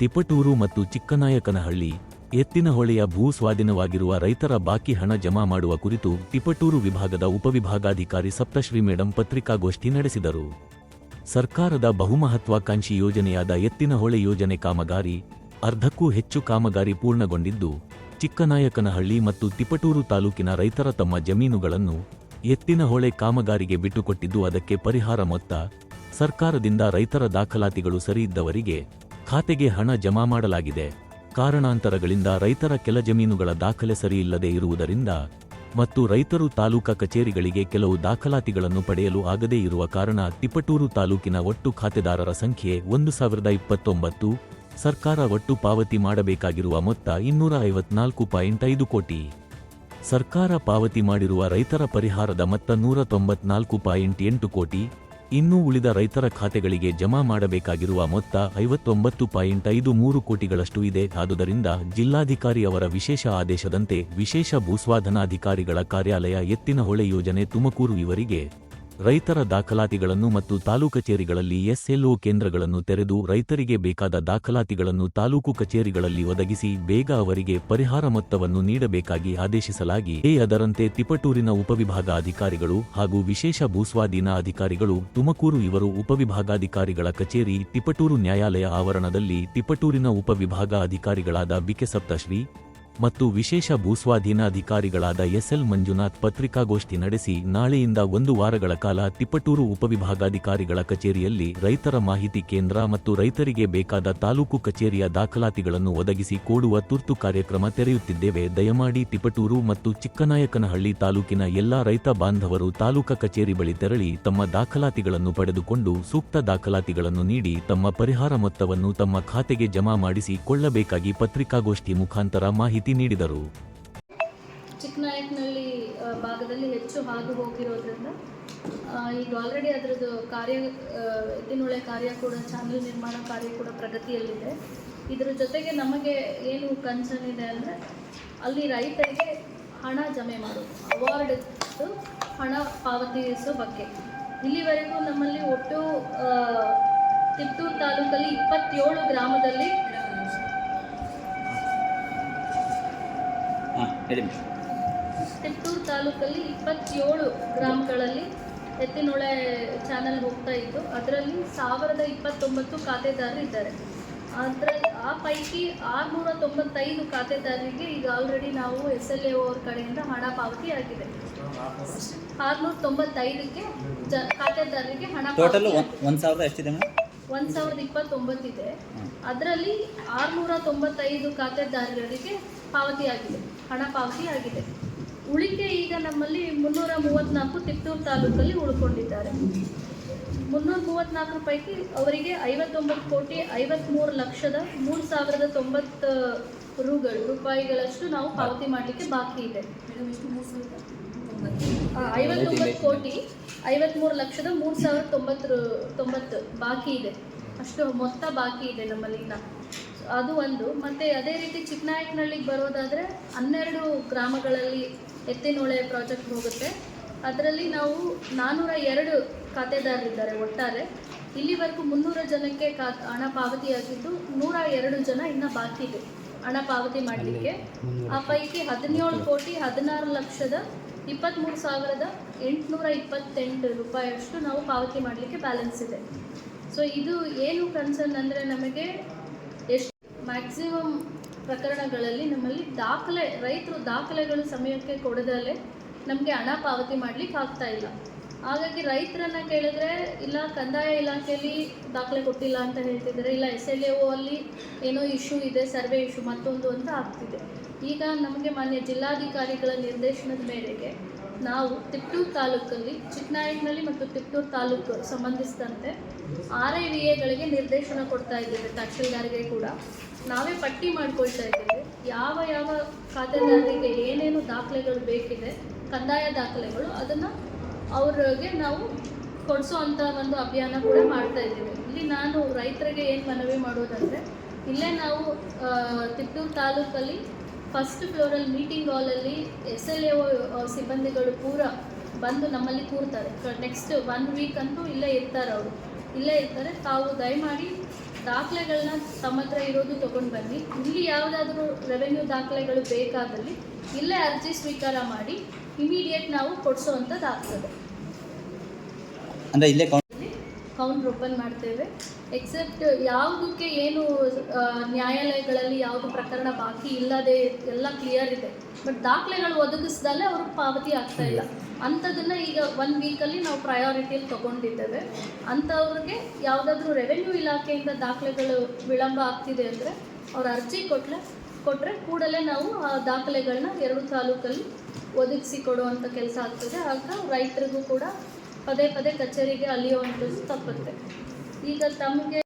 ತಿಪಟೂರು ಮತ್ತು ಚಿಕ್ಕನಾಯಕನಹಳ್ಳಿ ಎತ್ತಿನಹೊಳೆಯ ಭೂ ಸ್ವಾಧೀನವಾಗಿರುವ ರೈತರ ಬಾಕಿ ಹಣ ಜಮಾ ಮಾಡುವ ಕುರಿತು ತಿಪಟೂರು ವಿಭಾಗದ ಉಪವಿಭಾಗಾಧಿಕಾರಿ ಸಪ್ತಶ್ರೀ ಮೇಡಂ ಪತ್ರಿಕಾಗೋಷ್ಠಿ ನಡೆಸಿದರು. ಸರ್ಕಾರದ ಬಹುಮಹತ್ವಾಕಾಂಕ್ಷಿ ಯೋಜನೆಯಾದ ಎತ್ತಿನಹೊಳೆ ಯೋಜನೆ ಕಾಮಗಾರಿ ಅರ್ಧಕ್ಕೂ ಹೆಚ್ಚು ಕಾಮಗಾರಿ ಪೂರ್ಣಗೊಂಡಿದ್ದು, ಚಿಕ್ಕನಾಯಕನಹಳ್ಳಿ ಮತ್ತು ತಿಪಟೂರು ತಾಲೂಕಿನ ರೈತರ ತಮ್ಮ ಜಮೀನುಗಳನ್ನು ಎತ್ತಿನಹೊಳೆ ಕಾಮಗಾರಿಗೆ ಬಿಟ್ಟುಕೊಟ್ಟಿದ್ದು, ಅದಕ್ಕೆ ಪರಿಹಾರ ಮೊತ್ತ ಸರ್ಕಾರದಿಂದ ರೈತರ ದಾಖಲಾತಿಗಳು ಸರಿಯಿದ್ದವರಿಗೆ ಖಾತೆಗೆ ಹಣ ಜಮಾ ಮಾಡಲಾಗಿದೆ. ಕಾರಣಾಂತರಗಳಿಂದ ರೈತರ ಕೆಲ ಜಮೀನುಗಳ ದಾಖಲೆ ಸರಿಯಿಲ್ಲದೆ ಇರುವುದರಿಂದ ಮತ್ತು ರೈತರು ತಾಲೂಕಾ ಕಚೇರಿಗಳಿಗೆ ಕೆಲವು ದಾಖಲಾತಿಗಳನ್ನು ಪಡೆಯಲು ಆಗದೇ ಇರುವ ಕಾರಣ ತಿಪಟೂರು ತಾಲೂಕಿನ ಒಟ್ಟು ಖಾತೆದಾರರ ಸಂಖ್ಯೆ ಒಂದು ಸಾವಿರದ ಇಪ್ಪತ್ತೊಂಬತ್ತು, ಸರ್ಕಾರ ಒಟ್ಟು ಪಾವತಿ ಮಾಡಬೇಕಾಗಿರುವ ಮೊತ್ತ ಇನ್ನೂರ ಐವತ್ನಾಲ್ಕು ಪಾಯಿಂಟ್ ಐದು ಕೋಟಿ. ಸರ್ಕಾರ ಪಾವತಿ ಮಾಡಿರುವ ರೈತರ ಪರಿಹಾರದ ಮೊತ್ತ ನೂರ ತೊಂಬತ್ನಾಲ್ಕು ಪಾಯಿಂಟ್ ಎಂಟು ಕೋಟಿ. ಇನ್ನೂ ಉಳಿದ ರೈತರ ಖಾತೆಗಳಿಗೆ ಜಮಾ ಮಾಡಬೇಕಾಗಿರುವ ಮೊತ್ತ ಐವತ್ತೊಂಬತ್ತು ಪಾಯಿಂಟ್ ಐದು ಮೂರು ಕೋಟಿಗಳಷ್ಟು ಇದೆ. ಆದುದರಿಂದ ಜಿಲ್ಲಾಧಿಕಾರಿ ಅವರ ವಿಶೇಷ ಆದೇಶದಂತೆ ವಿಶೇಷ ಭೂಸ್ವಾಧನಾಧಿಕಾರಿಗಳ ಕಾರ್ಯಾಲಯ ಎತ್ತಿನಹೊಳೆ ಯೋಜನೆ ತುಮಕೂರು ಇವರಿಗೆ ರೈತರ ದಾಖಲಾತಿಗಳನ್ನು ಮತ್ತು ತಾಲೂಕು ಕಚೇರಿಗಳಲ್ಲಿ ಎಸ್ಎಲ್ಒ ಕೇಂದ್ರಗಳನ್ನು ತೆರೆದು ರೈತರಿಗೆ ಬೇಕಾದ ದಾಖಲಾತಿಗಳನ್ನು ತಾಲೂಕು ಕಚೇರಿಗಳಲ್ಲಿ ಒದಗಿಸಿ ಬೇಗ ಅವರಿಗೆ ಪರಿಹಾರ ಮೊತ್ತವನ್ನು ನೀಡಬೇಕಾಗಿ ಆದೇಶಿಸಲಾಗಿ ಎ ಅದರಂತೆ ತಿಪಟೂರಿನ ಉಪವಿಭಾಗ ಅಧಿಕಾರಿಗಳು ಹಾಗೂ ವಿಶೇಷ ಭೂಸ್ವಾಧೀನ ಅಧಿಕಾರಿಗಳು ತುಮಕೂರು ಇವರು ಉಪವಿಭಾಗಾಧಿಕಾರಿಗಳ ಕಚೇರಿ, ತಿಪಟೂರು ನ್ಯಾಯಾಲಯ ಆವರಣದಲ್ಲಿ ತಿಪಟೂರಿನ ಉಪವಿಭಾಗ ಅಧಿಕಾರಿಗಳಾದ ಬಿಕೆ ಸಪ್ತಶ್ರೀ ಮತ್ತು ವಿಶೇಷ ಭೂಸ್ವಾಧೀನ ಅಧಿಕಾರಿಗಳಾದ ಎಸ್ಎಲ್ ಮಂಜುನಾಥ್ ಪತ್ರಿಕಾಗೋಷ್ಠಿ ನಡೆಸಿ ನಾಳೆಯಿಂದ ಒಂದು ವಾರಗಳ ಕಾಲ ತಿಪಟೂರು ಉಪವಿಭಾಗಾಧಿಕಾರಿಗಳ ಕಚೇರಿಯಲ್ಲಿ ರೈತರ ಮಾಹಿತಿ ಕೇಂದ್ರ ಮತ್ತು ರೈತರಿಗೆ ಬೇಕಾದ ತಾಲೂಕು ಕಚೇರಿಯ ದಾಖಲಾತಿಗಳನ್ನು ಒದಗಿಸಿ ಕೊಡುವ ತುರ್ತು ಕಾರ್ಯಕ್ರಮ ತೆರೆಯುತ್ತಿದ್ದೇವೆ. ದಯಮಾಡಿ ತಿಪಟೂರು ಮತ್ತು ಚಿಕ್ಕನಾಯಕನಹಳ್ಳಿ ತಾಲೂಕಿನ ಎಲ್ಲಾ ರೈತ ಬಾಂಧವರು ತಾಲೂಕಾ ಕಚೇರಿ ಬಳಿ ತೆರಳಿ ತಮ್ಮ ದಾಖಲಾತಿಗಳನ್ನು ಪಡೆದುಕೊಂಡು ಸೂಕ್ತ ದಾಖಲಾತಿಗಳನ್ನು ನೀಡಿ ತಮ್ಮ ಪರಿಹಾರ ಮೊತ್ತವನ್ನು ತಮ್ಮ ಖಾತೆಗೆ ಜಮಾ ಮಾಡಿಸಿ ಕೊಳ್ಳಬೇಕಾಗಿ ಪತ್ರಿಕಾಗೋಷ್ಠಿ ಮುಖಾಂತರ ಮಾಹಿತಿ ನೀಡಿದರು. ಚಿಕ್ಕನಾಯಕನಹಳ್ಳಿ ಭಾಗದಲ್ಲಿ ಹೆಚ್ಚು ಹಾದು ಹೋಗಿರೋದ್ರಿಂದ ಈಗ ಆಲ್ರೆಡಿ ಅದರದ್ದು ಕಾರ್ಯ ಎತ್ತಿನೊಳೆ ಕಾರ್ಯ ಕೂಡ, ಚಾನಲ್ ನಿರ್ಮಾಣ ಕಾರ್ಯ ಕೂಡ ಪ್ರಗತಿಯಲ್ಲಿದೆ. ಇದರ ಜೊತೆಗೆ ನಮಗೆ ಏನು ಕನ್ಸರ್ನ್ ಇದೆ ಅಂದರೆ, ಅಲ್ಲಿ ರೈತರಿಗೆ ಹಣ ಜಮೆ ಮಾಡೋದು ಅವಾರ್ಡ್ ಹಣ ಪಾವತಿಸೋ ಬಗ್ಗೆ. ಇಲ್ಲಿವರೆಗೂ ನಮ್ಮಲ್ಲಿ ಒಟ್ಟು ತಿಪ್ಟೂರು ತಾಲೂಕಲ್ಲಿ ಇಪ್ಪತ್ತೇಳು ಗ್ರಾಮದಲ್ಲಿ ಹೇಳಿ ತಿಪ್ಟೂರು ತಾಲೂಕಲ್ಲಿ ಇಪ್ಪತ್ತೇಳು ಗ್ರಾಮಗಳಲ್ಲಿ ಎತ್ತಿನೊಳೆ ಚಾನೆಲ್ ಹೋಗ್ತಾ ಇತ್ತು. ಅದರಲ್ಲಿ ಸಾವಿರದ ಇಪ್ಪತ್ತೊಂಬತ್ತು ಖಾತೆದಾರರು ಇದ್ದಾರೆ. ಅದರಲ್ಲಿ ಆ ಪೈಕಿ ಆರುನೂರ ತೊಂಬತ್ತೈದು ಖಾತೆದಾರರಿಗೆ ಈಗ ಆಲ್ರೆಡಿ ನಾವು ಎಸ್ ಎಲ್ ಎ ಅವ್ರ ಕಡೆಯಿಂದ ಹಣ ಪಾವತಿ ಆಗಿದೆ. ಆರುನೂರ ತೊಂಬತ್ತೈದಕ್ಕೆ ಜ ಖಾತೆದಾರರಿಗೆ ಹಣ ಟೋಟಲ್ ಒಂದು ಸಾವಿರದ ಎಷ್ಟಿದೆ ಒಂದು ಸಾವಿರದ ಇಪ್ಪತ್ತೊಂಬತ್ತಿದೆ. ಅದರಲ್ಲಿ ಆರುನೂರ ತೊಂಬತ್ತೈದು ಖಾತೆದಾರರಿಗೆ ಪಾವತಿಯಾಗಿದೆ ಹಣ ಪಾವತಿ ಆಗಿದೆ. ಉಳಿಕೆ ಈಗ ನಮ್ಮಲ್ಲಿ ಮುನ್ನೂರ ಮೂವತ್ನಾಲ್ಕು ತಿಪ್ತೂರು ತಾಲೂಕಲ್ಲಿ ಉಳ್ಕೊಂಡಿದ್ದಾರೆ. ಮುನ್ನೂರ ಮೂವತ್ನಾಲ್ಕು ಪೈಕಿ ಅವರಿಗೆ ಐವತ್ತೊಂಬತ್ತು ಕೋಟಿ ಐವತ್ತ್ಮೂರು ಲಕ್ಷದ ಮೂರು ಸಾವಿರದ ತೊಂಬತ್ತು ರೂಗಳು ರೂಪಾಯಿಗಳಷ್ಟು ನಾವು ಪಾವತಿ ಮಾಡಲಿಕ್ಕೆ ಬಾಕಿ ಇದೆ. ಐವತ್ತೊಂಬತ್ತು ಕೋಟಿ ಐವತ್ಮೂರು ಲಕ್ಷದ ಮೂರು ಸಾವಿರದ ತೊಂಬತ್ತು ತೊಂಬತ್ತು ಬಾಕಿ ಇದೆ. ಅಷ್ಟು ಮೊತ್ತ ಬಾಕಿ ಇದೆ ನಮ್ಮಲ್ಲಿ ಇನ್ನ ಅದು ಒಂದು. ಮತ್ತು ಅದೇ ರೀತಿ ಚಿಕ್ಕನಾಯಕನಹಳ್ಳಿಗೆ ಬರೋದಾದರೆ ಹನ್ನೆರಡು ಗ್ರಾಮಗಳಲ್ಲಿ ಎತ್ತಿನೊಳೆ ಪ್ರಾಜೆಕ್ಟ್ ಹೋಗುತ್ತೆ. ಅದರಲ್ಲಿ ನಾವು ನಾನ್ನೂರ ಎರಡು ಖಾತೆದಾರರಿದ್ದಾರೆ ಒಟ್ಟಾರೆ. ಇಲ್ಲಿವರೆಗೂ ಮುನ್ನೂರ ಜನಕ್ಕೆ ಕಾ ಹಣ ಪಾವತಿಯಾಗಿದ್ದು ನೂರ ಎರಡು ಜನ ಇನ್ನು ಬಾಕಿ ಇದೆ ಹಣ ಪಾವತಿ ಮಾಡಲಿಕ್ಕೆ. ಆ ಪೈಕಿ ಹದಿನೇಳು ಕೋಟಿ ಹದಿನಾರು ಲಕ್ಷದ ಇಪ್ಪತ್ತ್ಮೂರು ಸಾವಿರದ ಎಂಟುನೂರ ಇಪ್ಪತ್ತೆಂಟು ರೂಪಾಯಿಯಷ್ಟು ನಾವು ಪಾವತಿ ಮಾಡಲಿಕ್ಕೆ ಬ್ಯಾಲೆನ್ಸ್ ಇದೆ. ಸೊ ಇದು ಏನು ಕನ್ಸರ್ನ್ ಅಂದರೆ ನಮಗೆ ಎಷ್ಟು ಮ್ಯಾಕ್ಸಿಮಮ್ ಪ್ರಕರಣಗಳಲ್ಲಿ ನಮ್ಮಲ್ಲಿ ದಾಖಲೆ, ರೈತರು ದಾಖಲೆಗಳು ಸಮಯಕ್ಕೆ ಕೊಡದಲ್ಲೇ ನಮಗೆ ಹಣ ಪಾವತಿ ಮಾಡಲಿಕ್ಕೆ ಆಗ್ತಾ ಇಲ್ಲ. ಹಾಗಾಗಿ ರೈತರನ್ನ ಕೇಳಿದ್ರೆ, ಇಲ್ಲ, ಕಂದಾಯ ಇಲಾಖೆಯಲ್ಲಿ ದಾಖಲೆ ಕೊಟ್ಟಿಲ್ಲ ಅಂತ ಹೇಳ್ತಿದ್ದಾರೆ, ಇಲ್ಲ ಎಸ್ ಎಲ್ ಅಲ್ಲಿ ಏನೋ ಇಶ್ಯೂ ಇದೆ, ಸರ್ವೆ ಇಶ್ಯೂ ಮತ್ತೊಂದು ಅಂತ ಆಗ್ತಿದೆ. ಈಗ ನಮಗೆ ಮಾನ್ಯ ಜಿಲ್ಲಾಧಿಕಾರಿಗಳ ನಿರ್ದೇಶನದ ಮೇರೆಗೆ ನಾವು ತಿಪ್ಟೂರು ತಾಲೂಕಲ್ಲಿ ಚಿಕ್ಕನಾಯಕನಹಳ್ಳಿ ಮತ್ತು ತಿಪ್ಟೂರು ತಾಲೂಕು ಸಂಬಂಧಿಸಿದಂತೆ ಆರ್ ಐ ವಿ ಎಗಳಿಗೆ ನಿರ್ದೇಶನ ಕೊಡ್ತಾ ಇದ್ದೇವೆ, ತಹಶೀಲ್ದಾರಿಗೆ ಕೂಡ. ನಾವೇ ಪಟ್ಟಿ ಮಾಡ್ಕೊಳ್ತಾ ಇದ್ದೇವೆ. ಯಾವ ಯಾವ ಖಾತೆದಾರರಿಗೆ ಏನೇನು ದಾಖಲೆಗಳು ಬೇಕಿದೆ, ಕಂದಾಯ ದಾಖಲೆಗಳು, ಅದನ್ನು ಅವ್ರಿಗೆ ನಾವು ಕೊಡಿಸೋ ಒಂದು ಅಭಿಯಾನ ಕೂಡ ಮಾಡ್ತಾ ಇದ್ದೇವೆ. ಇಲ್ಲಿ ನಾನು ರೈತರಿಗೆ ಏನು ಮನವಿ ಮಾಡೋದಂದರೆ, ಇಲ್ಲೇ ನಾವು ತಿಪ್ಪೂರು ತಿಪ್ಟೂರು ತಾಲೂಕಲ್ಲಿ ಫಸ್ಟ್ ಫ್ಲೋರಲ್ಲಿ ಮೀಟಿಂಗ್ ಹಾಲಲ್ಲಿ ಎಸ್ ಎಲ್ ಎ ಸಿಬ್ಬಂದಿಗಳು ಪೂರ ಬಂದು ನಮ್ಮಲ್ಲಿ ಕೂರ್ತಾರೆ. ನೆಕ್ಸ್ಟ್ ಒನ್ ವೀಕ್ ಅಂತೂ ಇಲ್ಲೇ ಇರ್ತಾರೆ ಅವರು. ಇಲ್ಲೇ ಇರ್ತಾರೆ. ತಾವು ದಯಮಾಡಿ ದಾಖಲೆಗಳನ್ನ ತಮ್ಮ ಹತ್ರ ಇರೋದು ತೊಗೊಂಡು ಬನ್ನಿ. ಇಲ್ಲಿ ಯಾವುದಾದ್ರೂ ರೆವೆನ್ಯೂ ದಾಖಲೆಗಳು ಬೇಕಾದಲ್ಲಿ ಇಲ್ಲೇ ಅರ್ಜಿ ಸ್ವೀಕಾರ ಮಾಡಿ ಇಮಿಡಿಯೇಟ್ ನಾವು ಕೊಡಿಸೋವಂಥದ್ದಾಗ್ತದೆ. ಅಂದರೆ ಇಲ್ಲೇ ಕೌಂಟ್ ಕೌಂಟ್ರ್ ಓಪನ್ ಮಾಡ್ತೇವೆ. ಎಕ್ಸೆಪ್ಟ್ ಯಾವುದಕ್ಕೆ ಏನು ನ್ಯಾಯಾಲಯಗಳಲ್ಲಿ ಯಾವುದು ಪ್ರಕರಣ ಬಾಕಿ ಇಲ್ಲದೆ ಎಲ್ಲ ಕ್ಲಿಯರ್ ಇದೆ. ಬಟ್ ದಾಖಲೆಗಳು ಒದಗಿಸ್ದಲ್ಲೇ ಅವರು ಪಾವತಿ ಆಗ್ತಾ ಇಲ್ಲ. ಅಂಥದನ್ನು ಈಗ ಒನ್ ವೀಕಲ್ಲಿ ನಾವು ಪ್ರಯಾರಿಟಿಯಲ್ಲಿ ತೊಗೊಂಡಿದ್ದೇವೆ. ಅಂಥವ್ರಿಗೆ ಯಾವುದಾದ್ರೂ ರೆವೆನ್ಯೂ ಇಲಾಖೆಯಿಂದ ದಾಖಲೆಗಳು ವಿಳಂಬ ಆಗ್ತಿದೆ ಅಂದರೆ ಅವ್ರ ಅರ್ಜಿ ಕೊಟ್ಟರೆ ಕೊಟ್ಟರೆ ಕೂಡಲೇ ನಾವು ಆ ದಾಖಲೆಗಳನ್ನ ಎರಡು ತಾಲೂಕಲ್ಲಿ ಒದಗಿಸಿ ಕೊಡುವಂಥ ಕೆಲಸ ಆಗ್ತದೆ. ಆಗ ರೈತರಿಗೂ ಕೂಡ ಪದೇ ಪದೇ ಕಚೇರಿಗೆ ಅಲಿಯುವಂಥದ್ದು ತಪ್ಪುತ್ತೆ. ಈಗ ತಮಗೆ